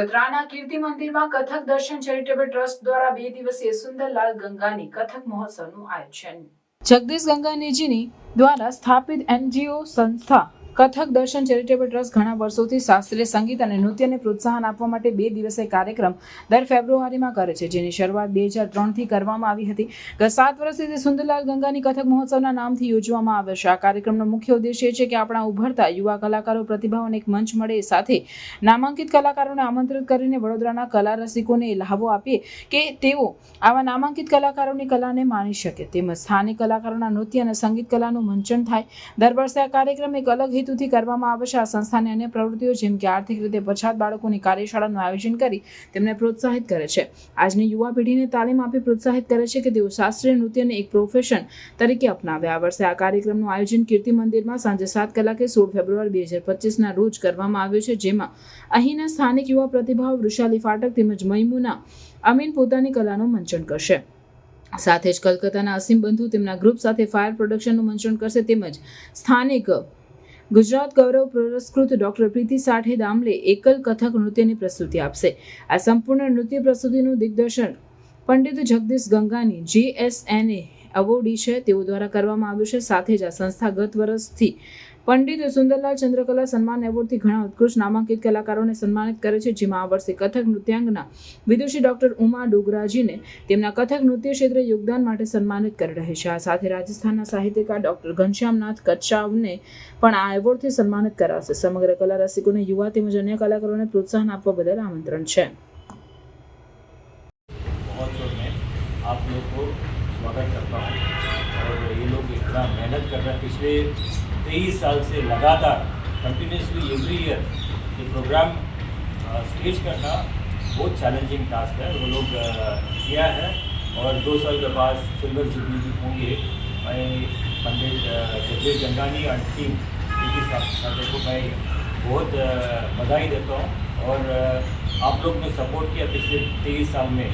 વડોદરાના કીર્તિ મંદિરમાં કથક દર્શન ચેરિટેબલ ટ્રસ્ટ દ્વારા બે દિવસીય સુંદરલાલ ગંગાની કથક મહોત્સવનું આયોજન. જગદીશ ગંગાનીજીની દ્વારા સ્થાપિત એનજીઓ સંસ્થા કથક, દર્શન ચેરિટેબલ ટ્રસ્ટ ઘણા વર્ષોથી શાસ્ત્રીય સંગીત અને નૃત્યને પ્રોત્સાહન આપવા માટે બે દિવસીય કાર્યક્રમ દર ફેબ્રુઆરીમાં કરે છે, જેની શરૂઆત બે હજાર ત્રણથી કરવામાં આવી હતી. ગત સાત વર્ષથી સુંદરલાલ ગંગાની કથક મહોત્સવના નામથી યોજવામાં આવે છે. આ કાર્યક્રમનો મુખ્ય ઉદ્દેશ્ય એ છે કે આપણા ઉભરતા યુવા કલાકારો પ્રતિભાઓને એક મંચ મળે એ સાથે નામાંકિત કલાકારોને આમંત્રિત કરીને વડોદરાના કલા રસિકોને લહાવો આપીએ કે તેઓ આવા નામાંકિત કલાકારોની કલાને માણી શકે. તેમજ સ્થાનિક કલાકારોના નૃત્ય અને સંગીત કલાનું મંચન થાય. દર વર્ષે આ કાર્યક્રમ એક અલગ હેતુથી કરવામાં આવશે આ સંસ્થાની અન્ય પ્રવૃત્તિઓ જેમ કે આર્થિક રીતે પછાત બાળકોની કાર્યશાળાનું આયોજન કરી તેમને પ્રોત્સાહિત કરે છે. આજની યુવા પેઢીને તાલીમ આપી પ્રોત્સાહિત કરે છે કે તેઓ શાસ્ત્રીય નૃત્યને એક પ્રોફેશન તરીકે અપનાવે. આ વર્ષે આ કાર્યક્રમનું આયોજન કીર્તિ મંદિરમાં સાંજે સાત કલાકે સોળ ફેબ્રુઆરી બે હજાર પચીસના રોજ કરવામાં આવ્યું છે. જેમાં અહીંના સ્થાનિક યુવા પ્રતિભાવ વૃષાલી ફાટક તેમજ મૈમુના અમીન પોતાની કલાનું મંચન કરશે. સાથે જ કલકત્તાના અસીમ બંધુ તેમના ગ્રુપ સાથે ફાયર પ્રોડક્શનનું મંચન કરશે તેમજ સ્થાનિક ગુજરાત ગૌરવ પુરસ્કૃત ડોક્ટર પ્રીતિ સાઠે દામલે એકલ કથક નૃત્યની પ્રસ્તુતિ આપશે. આ સંપૂર્ણ નૃત્ય પ્રસ્તુતિનું દિગ્દર્શન પંડિત જગદીશ ગંગાની જીએસએનએ અવોર્ડી છે. તેઓ દ્વારા કરવામાં આવ્યું છે. સાથે જ આ સંસ્થા ગત વર્ષથી પંડિત સુંદરલાલ ચંદ્રકલા સન્માન એવોર્ડથી ઘણા ઉત્કૃષ્ટ નામાંકિત કલાકારોને સન્માનિત કરે છે જેમાં આ વર્ષે કથક નૃત્યાંગના વિદુષી ડોક્ટર ઉમા ડોગરાજીને તેમના કથક નૃત્ય ક્ષેત્રે યોગદાન માટે સન્માનિત કરી રહી છે આ સાથે રાજસ્થાનના સાહિત્યકાર ડોક્ટર ઘનશ્યામનાથ કચ્છાવને પણ આ એવોર્ડથી સન્માનિત કરાશે સમગ્ર કલા રસિકોને યુવા તેમજ અન્ય કલાકારોને પ્રોત્સાહન આપવા બદલ આમંત્રણ છે महोत्सव में आप लोग को स्वागत करता हूँ और ये लोग इतना मेहनत कर रहे हैं पिछले तेईस साल से लगातार कंटिन्यूसली एवरी ईयर ये प्रोग्राम स्टेज करना बहुत चैलेंजिंग टास्क है। वो लोग किया है और दो साल के बाद सिल्वर जुबली भी होंगे। मैं पंडित जगदेश गंगानी और टीम उनकी साथ को मैं बहुत बधाई देता हूँ और आप लोग ने सपोर्ट किया पिछले तेईस साल में।